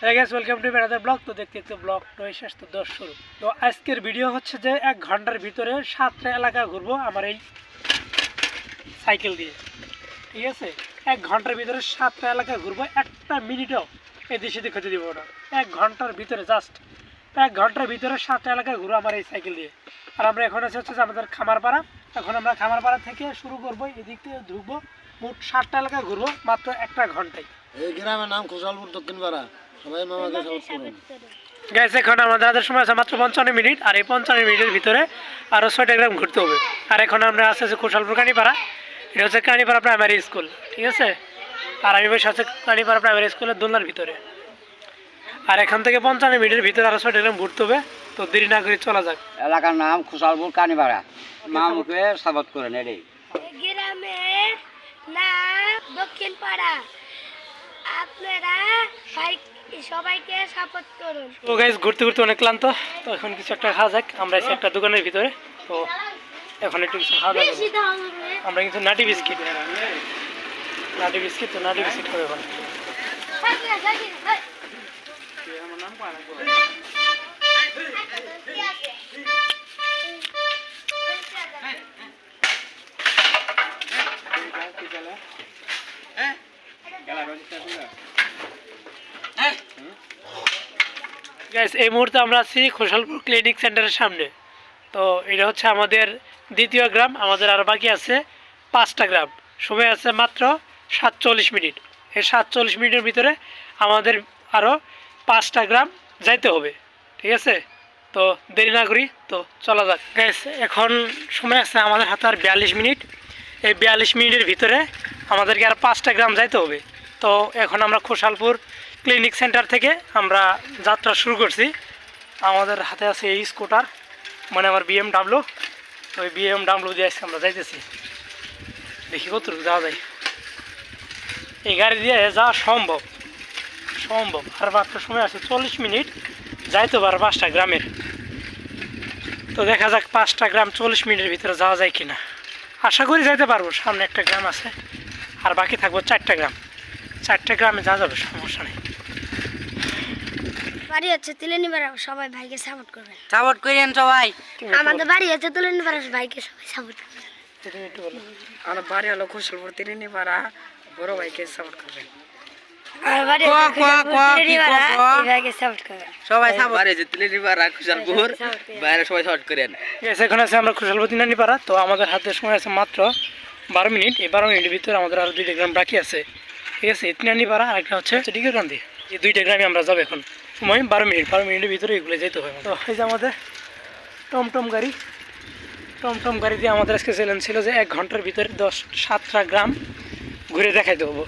হ্যাঁ ঘুরবো খামারপাড়া। এখন আমরা খামারপাড়া থেকে শুরু করব, এদিক থেকে মোট সাতটা এলাকা ঘুরবো, মাত্র একটা ঘন্টায়। এই গ্রামের নাম খুশালপুর দক্ষিণ গ্যাস এখন আমাদের হাতে সময় আছে মাত্র পঞ্চান্ন মিনিট আর এই পঞ্চান্ন মিনিটের ভিতরে আরও ছয়টা গ্রাম ঘুরতে হবে। আর এখন আমরা আসতে আছি কুশালপুর কানিপাড়া এটা হচ্ছে কানিপাড়া প্রাইমারি স্কুল ঠিক আছে? আর আমি বসে আছে কানিপাড়া প্রাইমারি স্কুলের দোলনার ভিতরে। আর এখান থেকে পঞ্চান্ন মিনিটের ভিতরে আরও ছয়টা গ্রাম ঘুরতে হবে তো দেরি না করে চলা যাক। এলাকার নাম খুশালপুর কানিপাড়া। মা মুখে সাবত করেন এটাই গ্রামের নাম দক্ষিণ পাড়া আপনারা সবাইকে সাপোর্ট করুন তো গাইজ ঘুরতে ঘুরতে অনেক ক্লান্ত তো এখন কিছু একটা খাওয়া যাক আমরা এসে একটা দোকানের ভিতরে তো এখন একটু কিছু খাওয়া আমরা কিন্তু নাটি বিস্কিট নাটি বিস্কিট তো নাটি বিস্কিট খাবে এখন গাইস এই মুহূর্তে আমরা আছি খোসালপুর ক্লিনিক সেন্টারের সামনে। তো এটা হচ্ছে আমাদের দ্বিতীয় গ্রাম, আমাদের আর বাকি আছে পাঁচটা গ্রাম। সময় আছে মাত্র সাতচল্লিশ মিনিট। এই সাতচল্লিশ মিনিটের ভিতরে আমাদের আরও পাঁচটা গ্রাম যাইতে হবে। ঠিক আছে? তো দেরি না করি, তো চলা যাক। গ্যাস এখন সময় আছে আমাদের হাতে আর বিয়াল্লিশ মিনিট। এই বিয়াল্লিশ মিনিটের ভিতরে আমাদেরকে আর পাঁচটা গ্রাম যাইতে হবে। তো এখন আমরা খোসালপুর ক্লিনিক সেন্টার থেকে আমরা যাত্রা শুরু করছি। আমাদের হাতে আছে এই স্কুটার মানে আমার বিএমডাব্লিউ ওই বিএমডাব্লিউ দিয়ে আজকে আমরা যাইতেছি। দেখি কত যাওয়া যায়। এই গাড়ি দিয়ে যাওয়া সম্ভব। সম্ভব। আর মাত্র সময় আছে চল্লিশ মিনিট। যাইতে পারে পাঁচটা গ্রামের। তো দেখা যাক পাঁচটা গ্রাম চল্লিশ মিনিটের ভিতরে যাওয়া যায় কিনা। আশা করি যাইতে পারব। সামনে একটা গ্রাম আছে। আর বাকি থাকব চারটা গ্রাম। চারটা গ্রামে যাওয়া যাবে, সমস্যা নেই। বাড়ি হচ্ছে তুলেনি পাড়া সবাই ভাইকে সাপোর্ট করবেন সাপোর্ট করেন সবাই। আমাদের বাড়ি হচ্ছে তুলেনি পাড়া ভাইকে সবাই সাপোর্ট করবেন তুমি একটু বলো। আমার বাড়ি হলো পাড়া বড় ভাইকে সাপোর্ট করবেন পাড়া পাড়া তো আমাদের হাতে সময় আছে মাত্র বারো মিনিট। এই বারো মিনিটের ভিতরে আমাদের আরও দুইটা গ্রাম বাকি আছে। ঠিক আছে নানিপাড়া আর একটা হচ্ছে এই দুইটা গ্রামে আমরা যাব এখন। সময় বারো মিনিট বারো মিনিটের ভিতরে এগুলো যেতে হবে তো এই যে আমাদের টমটম গাড়ি টমটম গাড়ি দিয়ে আমাদের আজকে চ্যালেঞ্জ ছিল যে এক ঘণ্টার ভিতরে দশ সাতটা গ্রাম ঘুরে দেখাইতে হব।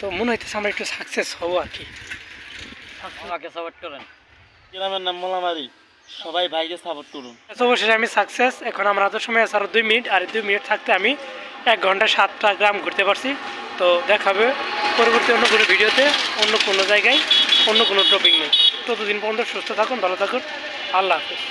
তো মনে হইতেছে আমরা একটু সাকসেস হব আর কি। আমাকে সাপোর্ট করেন। গ্রামের নাম মোলামারি। সবাই ভাইকে সাপোর্ট করুন। অবশেষে আমি সাকসেস এখন আমার হাতে সময় আছে আরও দুই মিনিট আর দুই মিনিট থাকতে আমি এক ঘণ্টা সাতটা গ্রাম ঘুরতে পারছি। তো দেখাবে পরবর্তী অন্য কোনো ভিডিওতে অন্য কোনো জায়গায়। অন্য কোনো টপিক নেই। ততদিন পর্যন্ত সুস্থ থাকুন ভালো থাকুন। আল্লাহ হাফিজ।